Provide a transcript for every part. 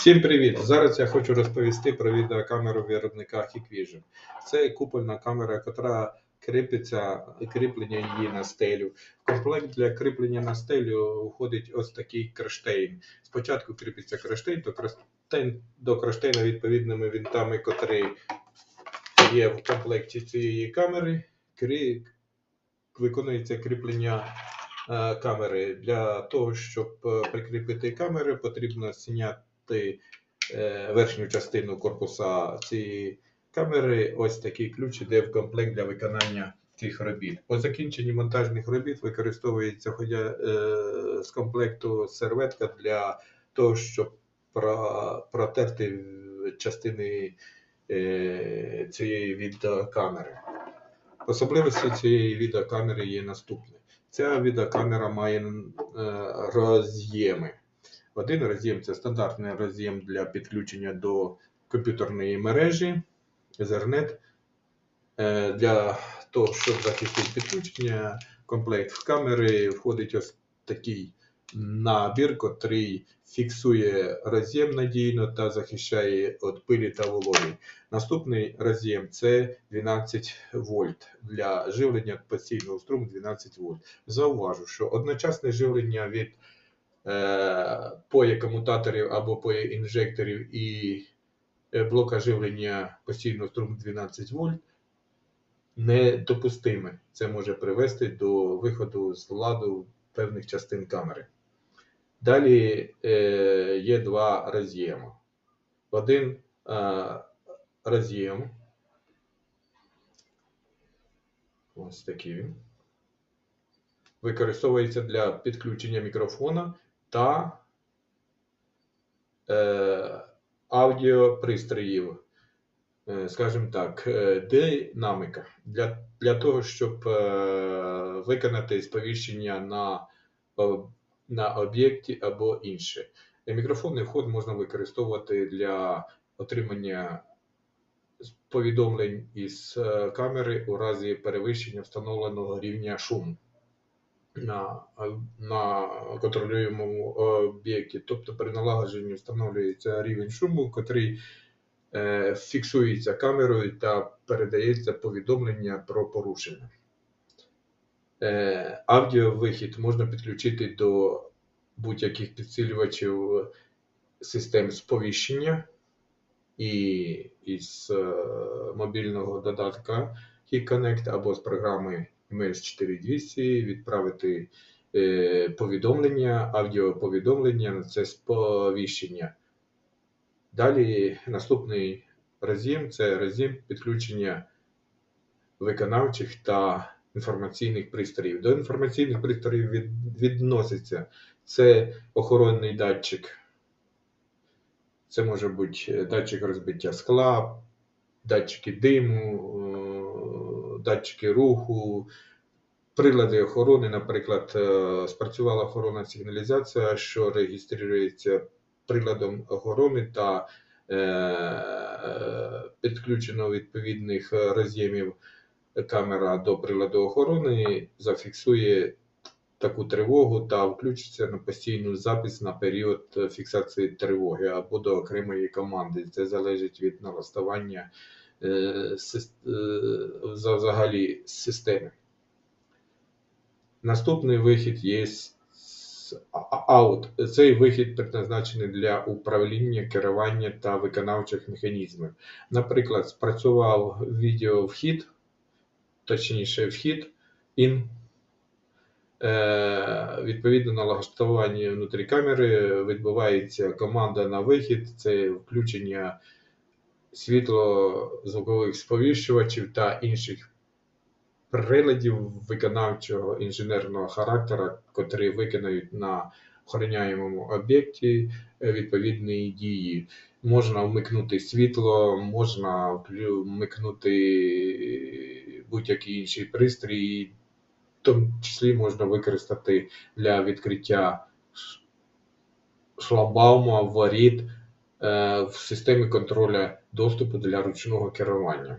Всім привіт! Зараз я хочу розповісти про відеокамеру виробника Hikvision. Це купольна камера, яка кріпиться, кріплення її на стелю. В комплект для кріплення на стелю входить ось такий кронштейн. Спочатку кріпиться кронштейн, то кронштейн до кронштейна відповідними винтами, котрі є в комплекті цієї камери, крі... виконується кріплення е, камери. Для того, щоб е, прикріпити камеру, потрібно зняти е, верхню частину корпуса цієї камери. Ось такий ключ іде в комплект для виконання цих робіт. По закінченні монтажних робіт використовується е, з комплекту серветка для того, щоб про- протерти частини е, цієї відеокамери. Особливості цієї відеокамери є наступне. Ця відеокамера має роз'єми. Один роз'єм це стандартний роз'єм для підключення до комп'ютерної мережі Ethernet. Е, Для того, щоб захистити підключення, комплект в камери входить ось такий набір, котрий фіксує роз'єм надійно та захищає від пилі та вологи. Наступний роз'єм це 12 вольт для живлення постійного струму 12 вольт. Зауважу, що одночасне живлення від е, поє комутаторів або поє інжекторів і е, блока живлення постійного струму 12 вольт недопустиме. Це може привести до виходу з ладу певних частин камери. Далі е, є два роз'єми. Один роз'єм. Ось такий він. Використовується для підключення мікрофона та е, аудіопристроїв. Е, скажімо так, е, динамика. Для, для того, щоб е, виконати сповіщення на, на об'єкті або інше. Е, Мікрофонний вход можна використовувати для отримання повідомлень із е, камери у разі перевищення встановленого рівня шуму на, е, на контролюємому об'єкті. Тобто при налагодженні встановлюється рівень шуму, котрий е, фіксується камерою та передається повідомлення про порушення. Е, аудіовихід можна підключити до будь-яких підсилювачів систем сповіщення і із е, мобільного додатка HeatConnect або з програми MS 4200 відправити е, повідомлення, аудіоповідомлення це сповіщення. Далі наступний роз'єм це роз'єм підключення виконавчих та інформаційних пристроїв. До інформаційних пристроїв від, відноситься це охоронний датчик. Це може бути датчик розбиття скла, датчики диму, е, датчики руху, прилади охорони, наприклад, е, спрацювала охоронна сигналізація, що реєструється приладом охорони та е, підключено відповідних роз'ємів камера до приладу охорони, зафіксує таку тривогу та включиться на постійну запис на період фіксації тривоги або до окремої команди. Це залежить від налаштування е, е, взагалі системи. Наступний вихід є out. Цей вихід предназначений для управління, керування та виконавчих механізмів. Наприклад, спрацював відеовхід, точніше вхід in. Е, відповідно налаштування внутрі камери відбувається команда на вихід, це включення світло-звукових сповіщувачів та інших приладів виконавчого інженерного характера, котрі виконають на охороняємому об'єкті е, відповідні дії. Можна вмикнути світло, можна вмикнути будь-який інший пристрій, в тому числі можна використати для відкриття шлагбаума, воріт е, в системі контроля доступу для ручного керування.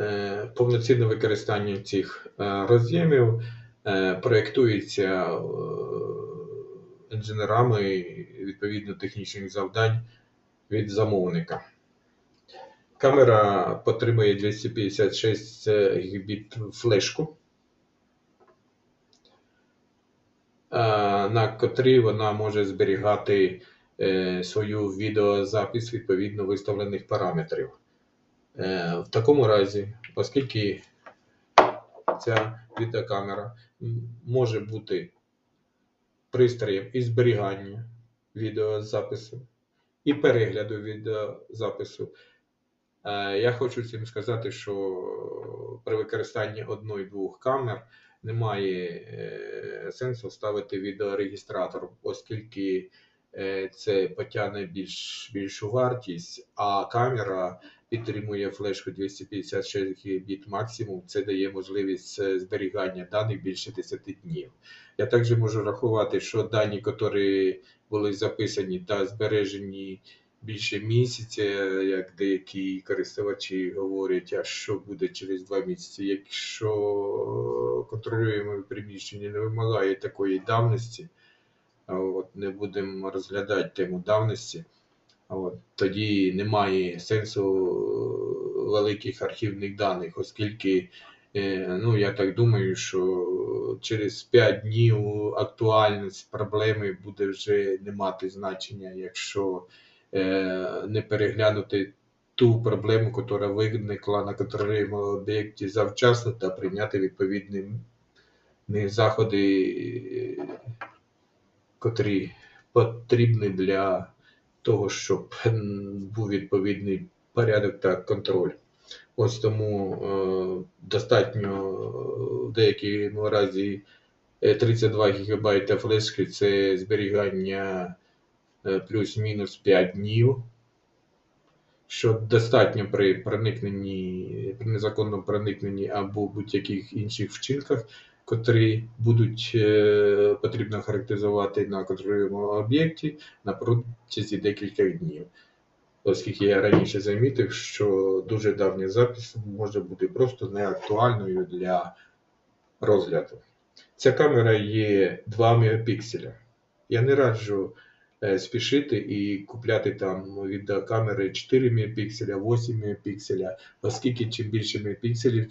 Е, Повноцінне використання цих е, роз'ємів е, проєктується інженерами відповідно технічних завдань від замовника. Камера потримує 256 гігабіт флешку, на котрій вона може зберігати свою відеозапис відповідно виставлених параметрів. Е, В такому разі, оскільки ця відеокамера може бути пристроєм і зберігання відеозапису, і перегляду відеозапису, Е, Я хочу цим сказати, що при використанні одної-двох камер немає е, сенсу ставити відеорегістратор, оскільки е, це потягне більш, більшу вартість, а камера підтримує флешку 256 ГБ максимум. Це дає можливість е, зберігання даних більше 10 днів. Я також можу рахувати, що дані, які були записані та збережені більше місяця, як деякі користувачі говорять, а що буде через два місяці, якщо контролюємо приміщення не вимагає такої давності, от, не будемо розглядати тему давності, от, тоді немає сенсу великих архівних даних, оскільки е, ну, я так думаю, що через 5 днів актуальність проблеми буде вже не мати значення, якщо е, не переглянути ту проблему, яка виникла на контролюємому об'єкті завчасно та прийняти відповідні заходи, е, котрі потрібні для того, щоб був відповідний порядок та контроль. Ось тому е, достатньо в деякому разі е, 32 ГБ флешки це зберігання е, плюс-мінус 5 днів, що достатньо при проникненні, при незаконному проникненні або будь-яких інших вчинках, котрі будуть е, потрібно характеризувати на контролюємо об'єкті на протязі декількох днів. Оскільки я раніше замітив, що дуже давня запис може бути просто неактуальною для розгляду. Ця камера є 2 мегапікселя. Я не раджу спішити і купляти там відеокамери 4 мегапікселя, 8 мегапікселя, оскільки чим більше мегапікселів,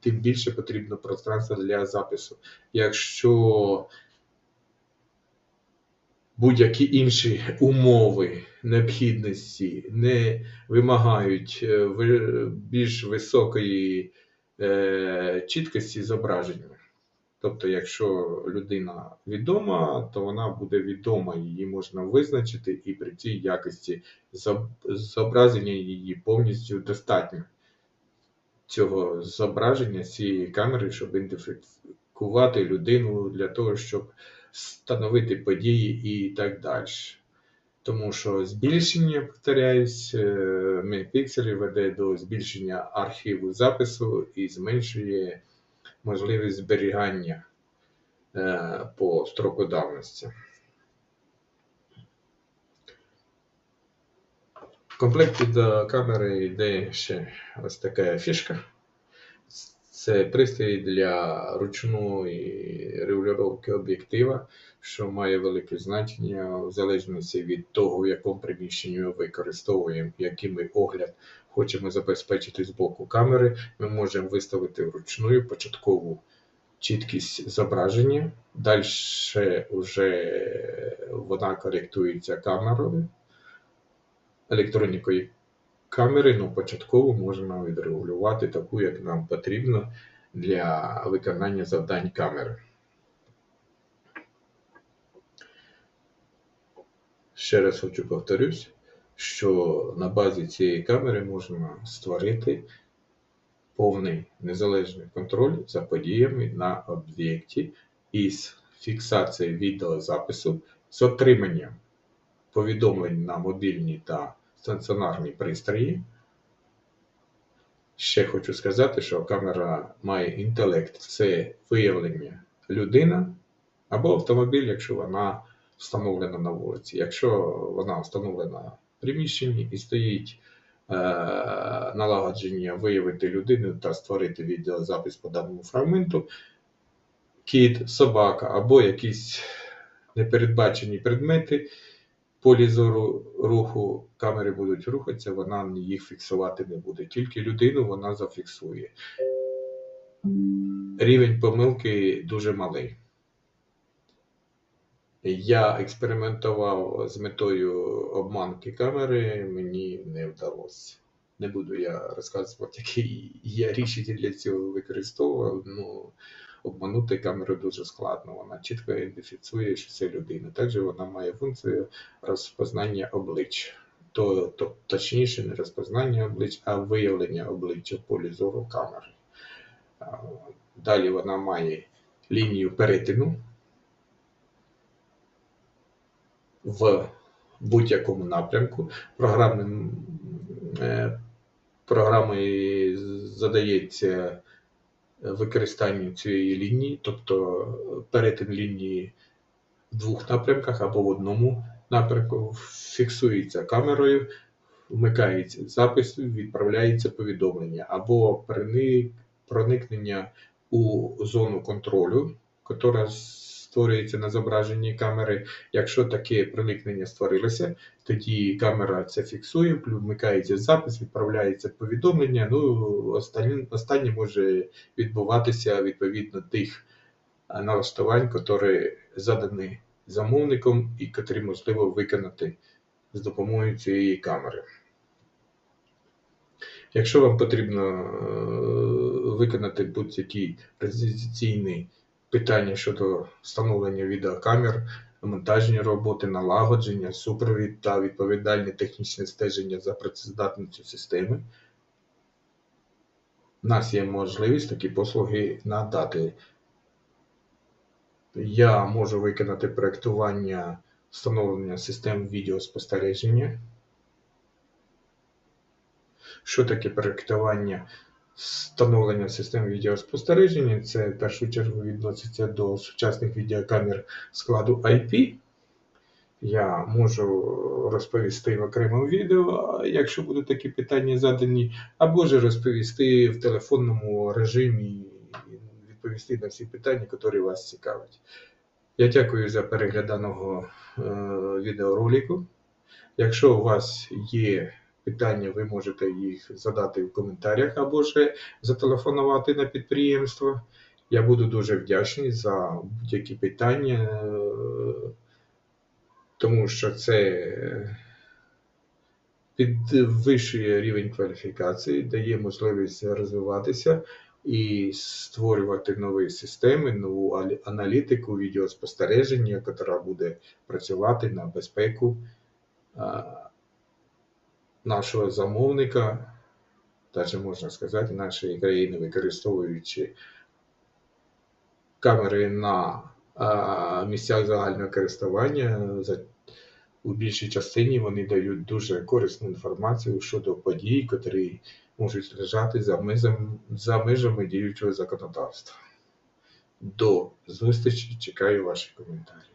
тим більше потрібно пространства для запису. Якщо будь-які інші умови необхідності не вимагають е, більш високої е, чіткості зображення. Тобто, якщо людина відома, то вона буде відома, її можна визначити, і при цій якості зображення її повністю достатньо цього зображення цієї камери, щоб ідентифікувати людину для того, щоб встановити події і так далі. Тому що збільшення, повторяюсь, е, мегапікселів веде до збільшення архіву запису і зменшує можливість зберігання е, по строку давності. В комплекті до камери йде ще ось така фішка. Це пристрій для ручної регулювання об'єктива, що має велике значення в залежності від того, в якому приміщенні ми використовуємо, який ми огляд хочемо забезпечити з боку камери. Ми можемо виставити вручну початкову чіткість зображення. Далі вже вона коректується камерою, електронікою камери, ну початково можна відрегулювати таку, як нам потрібно для виконання завдань камери. Ще раз хочу повторюсь, що на базі цієї камери можна створити повний незалежний контроль за подіями на об'єкті із фіксацією відеозапису з отриманням повідомлень на мобільні та стаціонарні пристрої. Ще хочу сказати, що камера має інтелект це виявлення людина або автомобіль, якщо вона встановлена на вулиці. Якщо вона встановлена приміщенні і стоїть е, налагодження виявити людину та створити відеозапис по даному фрагменту, кіт, собака або якийсь непередбачені предмети, полі зору руху камери будуть рухатися, вона їх фіксувати не буде. Тільки людину вона зафіксує. Рівень помилки дуже малий. Я експериментував з метою обманки камери, мені не вдалося. Не буду я розказувати, які я рішення для цього використовував. Ну, обманути камеру дуже складно. Вона чітко ідентифікує, що це людина. Також вона має функцію розпознання облич. То, то, точніше, не розпознання облич, а виявлення обличчя в полі зору камери. Далі вона має лінію перетину в будь-якому напрямку. Програмним, е, програмою задається використання цієї лінії, тобто перетин лінії в двох напрямках або в одному напрямку фіксується камерою, вмикається запис, відправляється повідомлення або проникнення у зону контролю, яка створюється на зображенні камери. Якщо таке проникнення створилося, тоді камера це фіксує, вмикається запис, відправляється повідомлення. Ну, останнє, останнє може відбуватися відповідно тих налаштувань, які задані замовником і котрі можливо виконати з допомогою цієї камери. Якщо вам потрібно е, виконати будь-які презентаційні питання щодо встановлення відеокамер, монтажні роботи, налагодження, супровід та відповідальне технічне стеження за працездатністю системи, у нас є можливість такі послуги надати. Я можу виконати проєктування встановлення систем відеоспостереження. Що таке проєктування встановлення систем відеоспостереження? Це в першу чергу відноситься до сучасних відеокамер складу IP. Я можу розповісти в окремому відео, якщо будуть такі питання задані, або ж розповісти в телефонному режимі відповісти на всі питання, які вас цікавлять. Я дякую за перегляд даного е, відеоролику. Якщо у вас є питання, ви можете їх задати в коментарях або ж зателефонувати на підприємство. Я буду дуже вдячний за будь-які питання, е, тому що це підвищує рівень кваліфікації, дає можливість розвиватися і створювати нові системи, нову аналітику, відеоспостереження, яка буде працювати на безпеку а, нашого замовника, навіть можна сказати, нашої країни, використовуючи камери на місцях загального користування. У більшій частині вони дають дуже корисну інформацію щодо подій, котрі можуть лежати за межами, за межами діючого законодавства. До зустрічі, чекаю ваші коментарі.